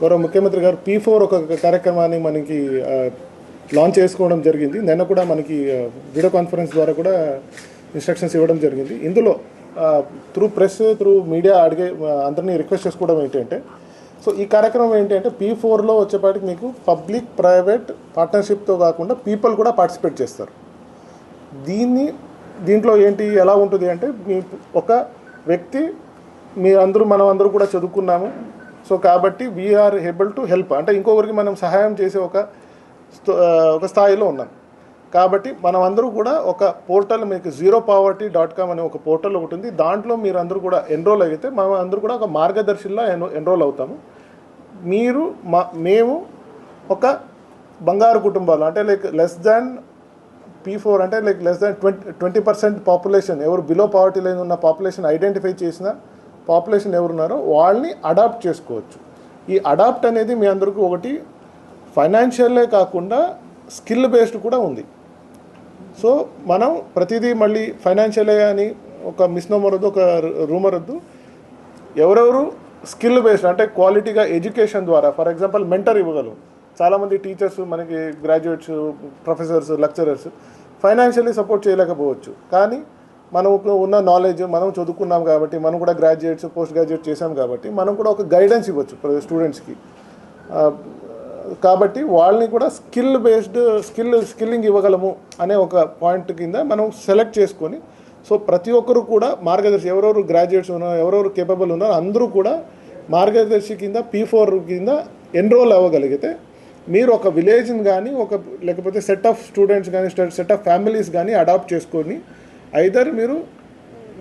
గౌరవ ముఖ్యమంత్రి గారు పీ ఫోర్ ఒక కార్యక్రమాన్ని మనకి లాంచ్ చేసుకోవడం జరిగింది. నిన్న కూడా మనకి వీడియో కాన్ఫరెన్స్ ద్వారా కూడా ఇన్స్ట్రక్షన్స్ ఇవ్వడం జరిగింది. ఇందులో త్రూ ప్రెస్ త్రూ మీడియా అడిగే అందరినీ రిక్వెస్ట్ చేసుకోవడం ఏంటంటే సో ఈ కార్యక్రమం ఏంటంటే పీ ఫోర్లో వచ్చేపాటికి మీకు పబ్లిక్ ప్రైవేట్ పార్ట్నర్షిప్తో కాకుండా పీపుల్ కూడా పార్టిసిపేట్ చేస్తారు. దీన్ని దీంట్లో ఏంటి ఎలా ఉంటుంది అంటే మీ ఒక వ్యక్తి మీ అందరూ మనం అందరూ కూడా చదువుకున్నాము. సో కాబట్టి వీఆర్ ఏబుల్ టు హెల్ప్ అంటే ఇంకొకరికి మనం సహాయం చేసే ఒక స్థ- ఒక స్థాయిలో ఉన్నాం. కాబట్టి మనం అందరూ కూడా ఒక పోర్టల్ మీకు జీరో పావర్టీ డాట్ కామ్ అనే ఒక పోర్టల్ ఒకటి ఉంది. దాంట్లో మీరు అందరూ కూడా ఎన్రోల్ అయితే మనం అందరూ కూడా ఒక మార్గదర్శిలా ఎన్రోల్ అవుతాము. మీరు మా మేము ఒక బంగారు కుటుంబాలు. అంటే like less than P four అంటే like less than twenty twenty percent population ఎవరు బిలో పావర్టీ లైన్ ఉన్న పాపులేషన్ ఐడెంటిఫై చేసిన పాపులేషన్ ఎవరున్నారో వాళ్ళని అడాప్ట్ చేసుకోవచ్చు. ఈ అడాప్ట్ అనేది మీ అందరికీ ఒకటి ఫైనాన్షియల్లే కాకుండా స్కిల్ బేస్డ్ కూడా ఉంది. సో మనం ప్రతిదీ మళ్ళీ ఫైనాన్షియలే అని ఒక మిస్నోమర్ వద్దు ఒక రూమర్ వద్దు ఎవరెవరు స్కిల్ బేస్డ్ అంటే క్వాలిటీగా ఎడ్యుకేషన్ ద్వారా ఫర్ ఎగ్జాంపుల్ మెంటర్ ఇవ్వగలం చాలామంది టీచర్స్ మనకి graduates professors lecturers financially support చేయలేకపోవచ్చు. కానీ మనకు ఉన్న నాలెడ్జ్ మనం చదువుకున్నాం కాబట్టి మనం కూడా గ్రాడ్యుయేట్స్ పోస్ట్ గ్రాడ్యుయేట్ చేసాం కాబట్టి మనం కూడా ఒక గైడెన్స్ ఇవ్వచ్చు స్టూడెంట్స్కి కాబట్టి వాళ్ళని కూడా స్కిల్ బేస్డ్ స్కిల్ స్కిల్లింగ్ ఇవ్వగలము అనే ఒక పాయింట్ కింద మనం సెలెక్ట్ చేసుకొని సో ప్రతి ఒక్కరు కూడా మార్గదర్శి ఎవరెవరు గ్రాడ్యుయేట్స్ ఉన్నారు ఎవరెవరు కేపబుల్ ఉన్నారో అందరూ కూడా మార్గదర్శి కింద పీ ఫోర్ కింద ఎన్రోల్ అవ్వగలిగితే మీరు ఒక విలేజ్ని కానీ ఒక లేకపోతే సెట్ ఆఫ్ స్టూడెంట్స్ కానీ సెట్ ఆఫ్ ఫ్యామిలీస్ కానీ అడాప్ట్ చేసుకొని ఐదర్ మీరు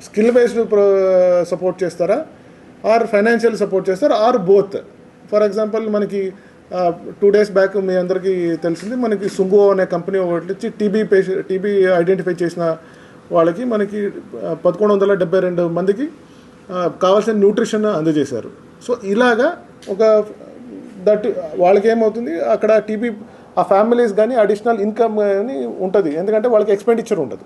స్కిల్ బేస్డ్ సపోర్ట్ చేస్తారా? ఆర్ ఫైనాన్షియల్ సపోర్ట్ చేస్తారా? Or both? ఫర్ ఎగ్జాంపుల్ మనకి టూ డేస్ బ్యాక్ మీ అందరికీ తెలిసింది మనకి సుంగో అనే కంపెనీ ఒకటి వచ్చి టీబీ పేషెంట్ టీబీ ఐడెంటిఫై చేసిన వాళ్ళకి మనకి పదకొండు వందల డెబ్బై రెండు మందికి కావాల్సిన న్యూట్రిషన్ అందజేశారు. సో ఇలాగా ఒక దట్ వాళ్ళకి ఏమవుతుంది? అక్కడ టీబీ ఆ ఫ్యామిలీస్ కానీ అడిషనల్ ఇన్కమ్ కానీ ఉంటుంది. ఎందుకంటే వాళ్ళకి ఎక్స్పెండిచర్ ఉండదు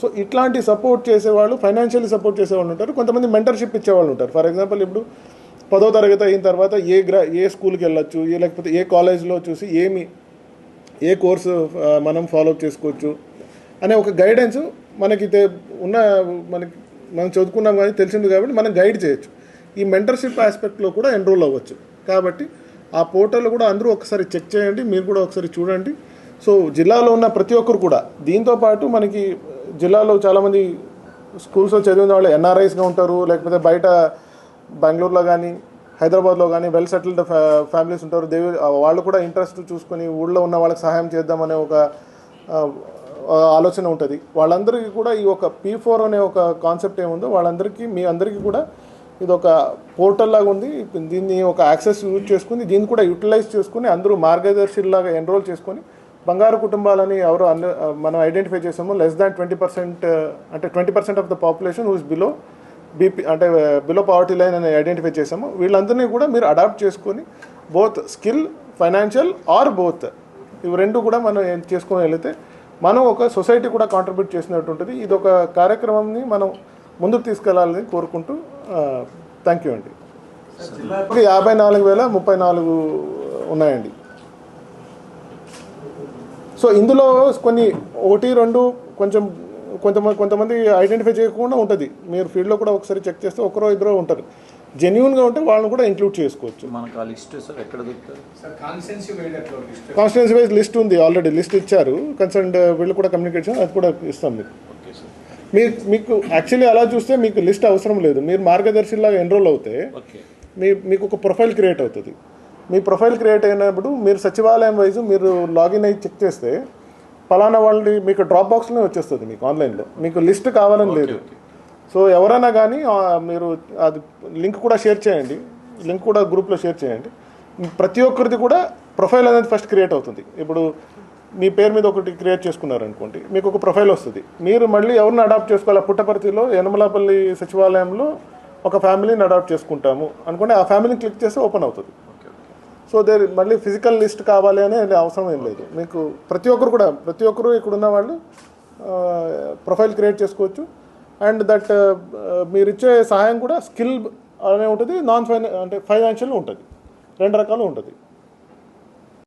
సో ఇట్లాంటి సపోర్ట్ చేసేవాళ్ళు ఫైనాన్షియల్లీ సపోర్ట్ చేసేవాళ్ళు ఉంటారు. కొంతమంది మెంటర్షిప్ ఇచ్చేవాళ్ళు ఉంటారు. ఫర్ ఎగ్జాంపుల్ ఇప్పుడు పదో తరగతి అయిన తర్వాత ఏ గ్రా ఏ స్కూల్కి వెళ్ళొచ్చు ఏ లేకపోతే ఏ కాలేజ్లో చూసి ఏమి ఏ కోర్సు మనం ఫాలో చేసుకోవచ్చు అనే ఒక గైడెన్స్ మనకి ఉన్న మనకి మనం చదువుకున్నాం కానీ తెలిసింది కాబట్టి మనం గైడ్ చేయొచ్చు. ఈ మెంటర్షిప్ ఆస్పెక్ట్లో కూడా ఎన్రోల్ అవ్వచ్చు. కాబట్టి ఆ పోర్టల్ కూడా అందరూ ఒకసారి చెక్ చేయండి మీరు కూడా ఒకసారి చూడండి. సో జిల్లాలో ఉన్న ప్రతి ఒక్కరు కూడా దీంతో పాటు మనకి జిల్లాలో చాలామంది స్కూల్స్లో చదివిన వాళ్ళు ఎన్ఆర్ఐస్గా ఉంటారు లేకపోతే బయట బెంగళూరులో కానీ హైదరాబాద్లో కానీ వెల్ సెటిల్డ్ ఫ్యామిలీస్ ఉంటారు. దేవి వాళ్ళు కూడా ఇంట్రెస్ట్ చూసుకొని ఊళ్ళో ఉన్న వాళ్ళకి సహాయం చేద్దామనే ఒక ఆలోచన ఉంటుంది. వాళ్ళందరికీ కూడా ఈ ఒక పీ ఫోర్ అనే ఒక కాన్సెప్ట్ ఏముందో వాళ్ళందరికీ మీ అందరికీ కూడా ఇది ఒక పోర్టల్ లాగా ఉంది. దీన్ని ఒక యాక్సెస్ యూజ్ చేసుకుని దీన్ని కూడా యూటిలైజ్ చేసుకుని అందరూ మార్గదర్శిలాగా ఎన్రోల్ చేసుకొని బంగారు కుటుంబాలని ఎవరు అన్న మనం ఐడెంటిఫై చేసామో లెస్ దాన్ ట్వంటీ పర్సెంట్ అంటే twenty percent of the population whose below BP అంటే బిలో పావర్టీ లైన్ అని ఐడెంటిఫై చేసాము. వీళ్ళందరినీ కూడా మీరు అడాప్ట్ చేసుకొని both skill financial or both ఇవి రెండు కూడా మనం ఏం చేసుకొని వెళితే మనం ఒక సొసైటీ కూడా కాంట్రిబ్యూట్ చేసినట్టు ఉంటుంది ఇది ఒక కార్యక్రమంని మనం ముందుకు తీసుకెళ్ళాలని కోరుకుంటూ థ్యాంక్ యూ అండి. యాభై నాలుగు వేల ముప్పై నాలుగు ఉన్నాయండి. సో ఇందులో కొన్ని ఒకటి రెండు కొంచెం కొంతమంది కొంతమంది ఐడెంటిఫై చేయకుండా ఉంటుంది. మీరు ఫీల్డ్లో కూడా ఒకసారి చెక్ చేస్తే ఒకరో ఇద్దరు ఉంటారు. జెన్యున్గా ఉంటే వాళ్ళని కూడా ఇంక్లూడ్ చేసుకోవచ్చు. మనకు ఆ లిస్ట్ సార్ ఎక్కడ కాన్స్టిట్యూన్సీ వైజ్ లిస్ట్. ఉంది ఆల్రెడీ లిస్ట్ ఇచ్చారు. కన్సర్న్ వీళ్ళు కూడా కమ్యూనికేషన్ అది కూడా ఇస్తాం మీకు. Okay sir. మీరు మీకు యాక్చువల్లీ అలా చూస్తే మీకు లిస్ట్ అవసరం లేదు. మీరు మార్గదర్శిలాగా ఎన్రోల్ అవుతే ఓకే. మీ మీకు ఒక ప్రొఫైల్ క్రియేట్ అవుతుంది. మీ ప్రొఫైల్ క్రియేట్ అయినప్పుడు మీరు సచివాలయం వైజ్ మీరు లాగిన్ అయ్యి చెక్ చేస్తే పలానా వాళ్ళని మీకు డ్రాప్ బాక్స్లోనే వచ్చేస్తుంది మీకు ఆన్లైన్లో. మీకు లిస్ట్ కావాలని లేదు. సో ఎవరైనా కానీ మీరు అది లింక్ కూడా షేర్ చేయండి. లింక్ కూడా గ్రూప్లో షేర్ చేయండి. ప్రతి ఒక్కరిది కూడా ప్రొఫైల్ అనేది ఫస్ట్ క్రియేట్ అవుతుంది. ఇప్పుడు మీ పేరు మీద ఒకటి క్రియేట్ చేసుకున్నారు అనుకోండి మీకు ఒక ప్రొఫైల్ వస్తుంది. మీరు మళ్ళీ ఎవరిని అడాప్ట్ చేసుకోవాలి? ఆ పుట్టపర్తిలో యనమలాపల్లి సచివాలయంలో ఒక ఫ్యామిలీని అడాప్ట్ చేసుకుంటాము అనుకుంటే ఆ ఫ్యామిలీని క్లిక్ చేస్తే ఓపెన్ అవుతుంది. సో దేర్ మళ్ళీ ఫిజికల్ లిస్ట్ కావాలి అనే అవసరం ఏం లేదు. మీకు ప్రతి ఒక్కరు కూడా ప్రతి ఒక్కరు ఇక్కడ ఉన్న వాళ్ళు ప్రొఫైల్ క్రియేట్ చేసుకోవచ్చు. అండ్ దట్ మీరు ఇచ్చే సహాయం కూడా స్కిల్ అనే ఉంటుంది నాన్ ఫైనా అంటే ఫైనాన్షియల్ ఉంటుంది. రెండు రకాలు ఉంటుంది.